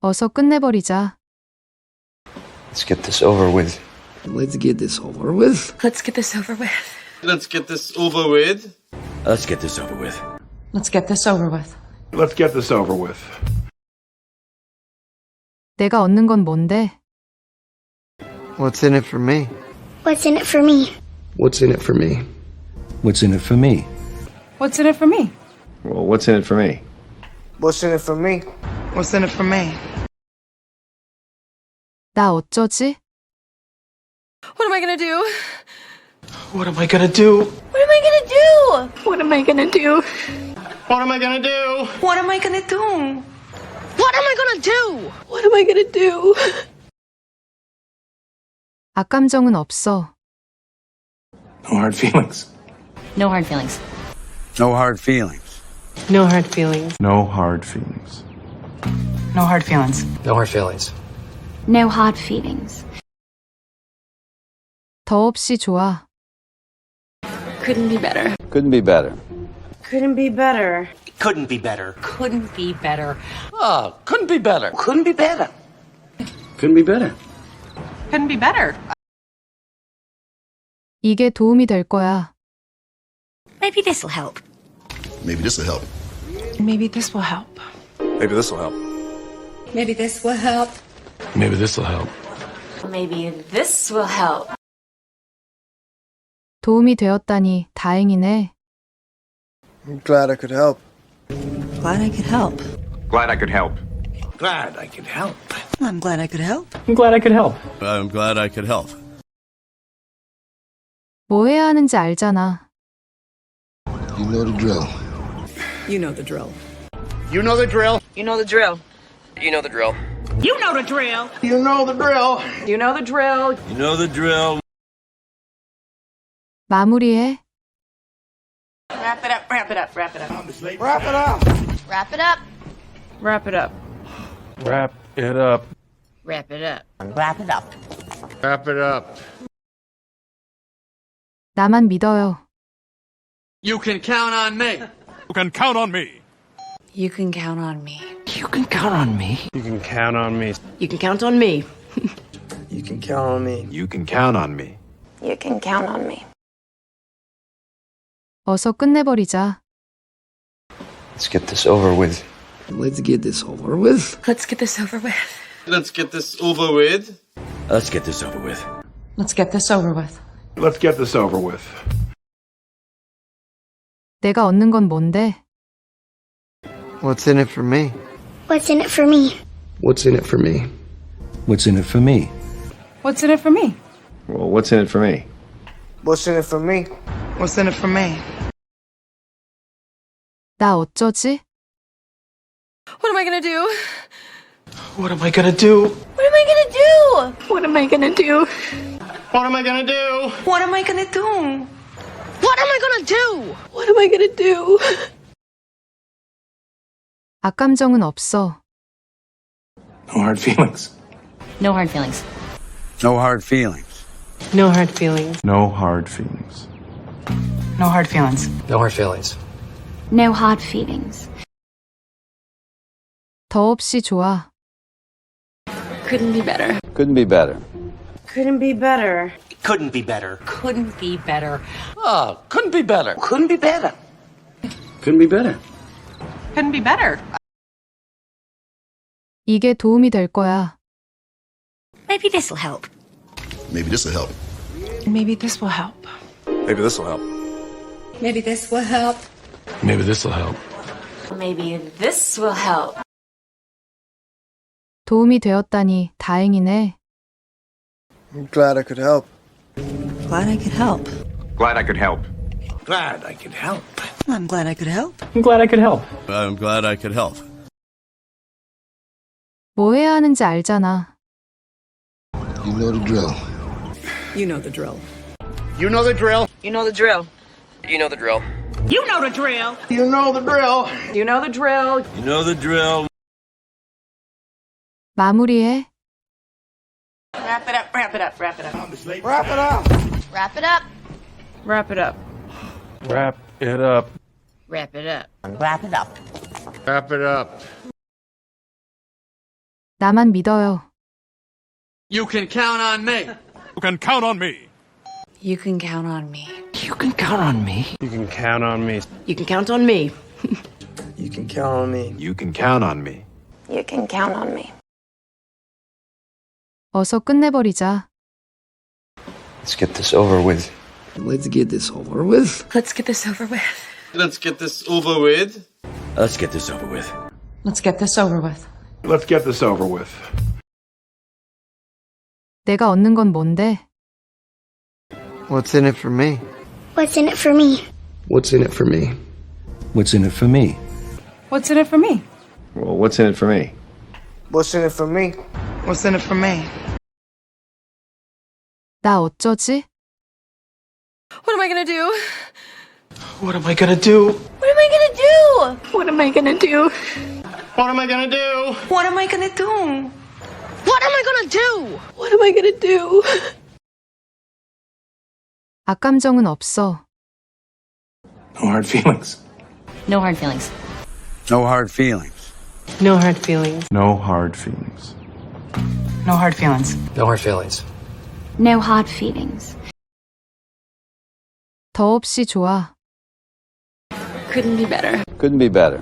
어서 끝내버리자. Let's get this over with. Let's get this over with. Let's get this over with. Let's get this over with. Let's get this over with. Let's get this over with. Let's get this over with. 내가 얻는 건 뭔데? What's in it for me? What's in it for me? What's in it for me? What's in it for me? What's in it for me? Well, what's in it for me? What's in it for me? What's in it for me? 나 어쩌지? What am I gonna do? What am I gonna do? What am I gonna do? What am I gonna do? What am I gonna do? What am I gonna do? What am I gonna do? What am I gonna do? 악감정은 없어. No hard feelings. No hard feelings. No hard feelings. No hard feelings. No hard feelings. No hard feelings. No hard feelings. No hard feelings. 더없이 좋아. Couldn't be better. Couldn't be better. Couldn't be better. Couldn't be better. Couldn't be better. Oh, couldn't be better. Couldn't be better. Couldn't be better. Couldn't be better. 이게 도움이 될 거야. Maybe this'll help. Maybe this will help. Maybe this will help. Maybe this will help. Maybe this will help. Maybe this will help. Maybe this will help. 도움이 되었다니 다행이네. I'm glad I could help. Glad I could help. Glad I could help. Glad I could help. I'm glad I could help. I'm glad I could help. I'm glad I could help. 뭐 해야 하는지 알잖아. You know the drill. You know the drill. You know the drill. You know the drill. You know the drill. You know the drill. You know the drill. You know the drill. You know the drill. 마무리해. Wrap it up, wrap it up, wrap it up. Wrap it up. Wrap it up. Wrap it up. Wrap it up. Wrap it up. 나만 믿어요. You can count on me. You can count on me. You can count on me. You can count on me. You can count on me. You can count on me. You can count on me. You can count on me. You can count on me. 어서 끝내버리자. Let's get this over with. Let's get this over with. Let's get this over with. Let's get this over with. Let's get this over with. Let's get this over with. Let's get this over with. 내가 얻는 건 뭔데? What's in it for me? What's in it for me? What's in it for me? What's in it for me? What's in it for me? Well, what's in it for me? What's in it for me? What's in it for me? 나 어쩌지? What am I gonna do? What am I gonna do? What am I gonna do? What am I gonna do? What am I gonna do? What am I gonna do? What am I gonna do? What am I gonna do? 악감정은 없어. No hard feelings. No hard feelings. No hard feelings. No hard feelings. No hard feelings. No hard feelings. No hard feelings. No hard feelings. 더없이 좋아. Couldn't be better. Couldn't be better. Couldn't be better. Couldn't be better. Couldn't be better. Oh, couldn't be better. Couldn't be better. Couldn't be better. Couldn't be better. 이게 도움이 될 거야. Maybe this'll help. Maybe this will help. Maybe this will help. Maybe this will help. Maybe this will help. Maybe this will help. Maybe this will help. 도움이 되었다니 다행이네. I'm glad I could help. Glad I could help. Glad I could help. Glad I could help. I'm glad I could help. I'm glad I could help. I'm glad I could help. 뭐 해야 하는지 알잖아. You know the drill. You know the drill. You know the drill. You know the drill. You know the drill. You know the drill. You know the drill. You know the drill. You know the drill. 마무리해. Wrap it up, wrap it up, wrap it up. Wrap it up. Wrap it up. Wrap it up. Wrap it up. Wrap it up. Wrap it up. Wrap it up. 나만 믿어요. You can count on me. You can count on me. You can count on me. You can count on me. You can count on me. You can count on me. you can count on me. You can count on me. You can count on me. 어서 끝내버리자. Let's get this over with. Let's get this over with. Let's get this over with. Let's get this over with. Let's get this over with. Let's get this over with. Let's get this over with. 내가 얻는 건 뭔데? What's in it for me? What's in it for me? What's in it for me? What's in it for me? What's in it for me? Well, what's in it for me? What's in it for me? What's in it for me? 나 어쩌지? What am I gonna do? What am I gonna do? What am I gonna do? What am I gonna do? What am I gonna do? What am I gonna do? What am I gonna do? What am I gonna do? 악감정은 없어. No hard feelings. No hard feelings. No hard feelings. No hard feelings. No hard feelings. No hard feelings. No hard feelings. No hard feelings. 더 없이 좋아. Couldn't be better. Couldn't be better.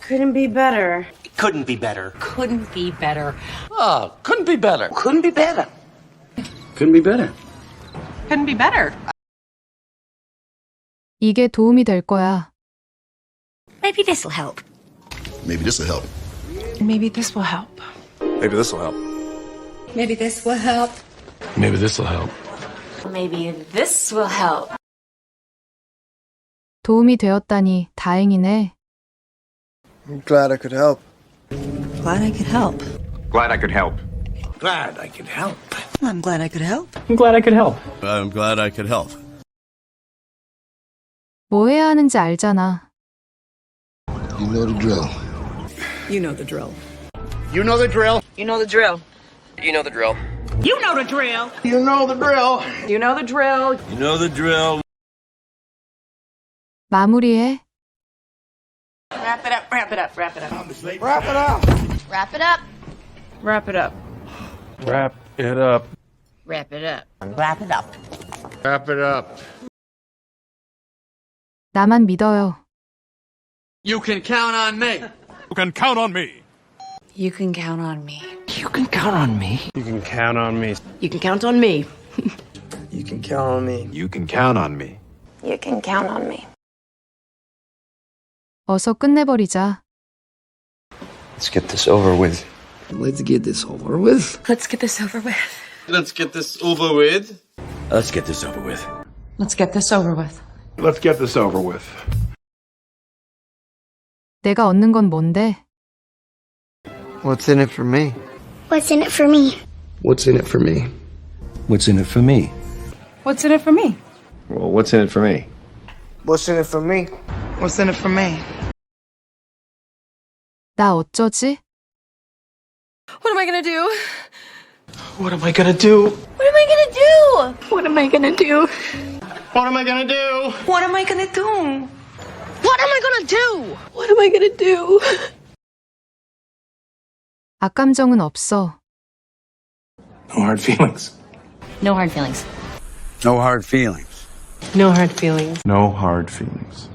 Couldn't be better. Couldn't be better. Couldn't be better. Ah, couldn't be better. Couldn't be better. Couldn't be better. Couldn't be better. 이게 도움이 될 거야. Maybe this'll help. Maybe this will help. Maybe this will help. Maybe this will help. Maybe this will help. Maybe this will help. Maybe this will help. 도움이 되었다니 다행이네. I'm glad I could help. Glad I could help. Glad I could help. Glad I could help. I'm glad I could help. I'm glad I could help. I'm glad I could help. 뭐 해야 하는지 알잖아. You know the drill. You know the drill. You know the drill. You know the drill. You know the drill. You know the drill. You know the drill. You know the drill. You know the drill. 마무리해. Wrap it up, wrap it up, wrap it up. Wrap it up. Wrap it up. Wrap it up. Wrap it up. Wrap it up. Wrap it up. Wrap it up. 나만 믿어요. You can count on me. You can count on me. You can count on me. You can count on me. You can count on me. You can count on me. You can count on me. You can count on me. You can count on me. 어서 끝내버리자. Let's get this over with. Let's get this over with. Let's get this over with. Let's get this over with. Let's get this over with. Let's get this over with. Let's get this over with. 내가 얻는 건 뭔데? What's in it for me? What's in it for me? What's in it for me? What's in it for me? What's in it for me? Well, what's in it for me? What's in it for me? What's in it for me? 나 어쩌지? What am I gonna do? What am I gonna do? What am I gonna do? What am I gonna do? What am I gonna do? What am I gonna do? What am I gonna do? What am I gonna do? 악감정은 없어. No hard feelings. No hard feelings. No hard feelings. No hard feelings. No hard feelings.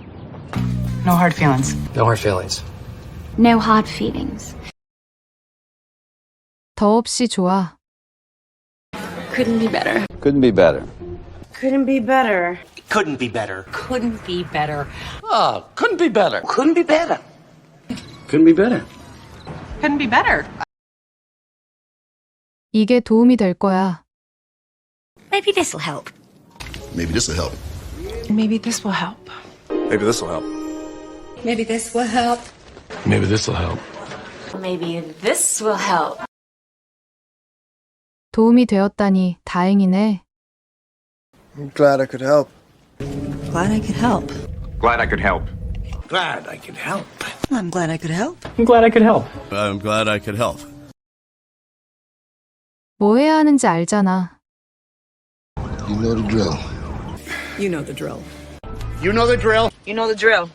No hard feelings. No hard feelings. No hard feelings. 더 없이 좋아. Couldn't be better. Couldn't be better. Couldn't be better. Couldn't be better. Couldn't be better. Ah, couldn't be better. Couldn't be better. Couldn't be better. Couldn't be better. 이게 도움이 될 거야. Maybe this'll help. Maybe this will help. Maybe this will help. Maybe this will help. Maybe this will help. Maybe this will help. Maybe this will help. 도움이 되었다니 다행이네. I'm glad I could help. Glad I could help. Glad I could help. Glad I could help. I'm glad I could help. I'm glad I could help. I'm glad I could help. 뭐 해야 하는지 알잖아. You know the drill. You know the drill. You know the drill. You know the drill.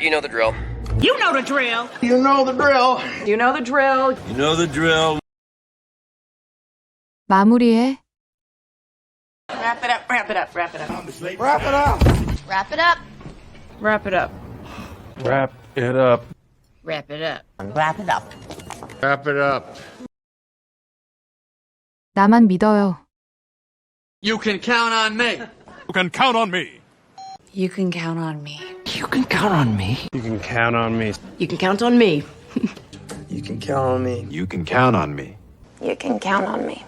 You know the drill. You know the drill. You know the drill. You know the drill. You know the drill. 마무리해. Wrap it up, wrap it up, wrap it up. Wrap it up. Wrap it up. Wrap it up. Wrap it up. Wrap it up. Wrap it up. Wrap it up. 나만 믿어요. You can count on me. You can count on me. You can count on me. You can count on me. You can count on me. You can count on me. You can count on me. You can count on me. You can count on me.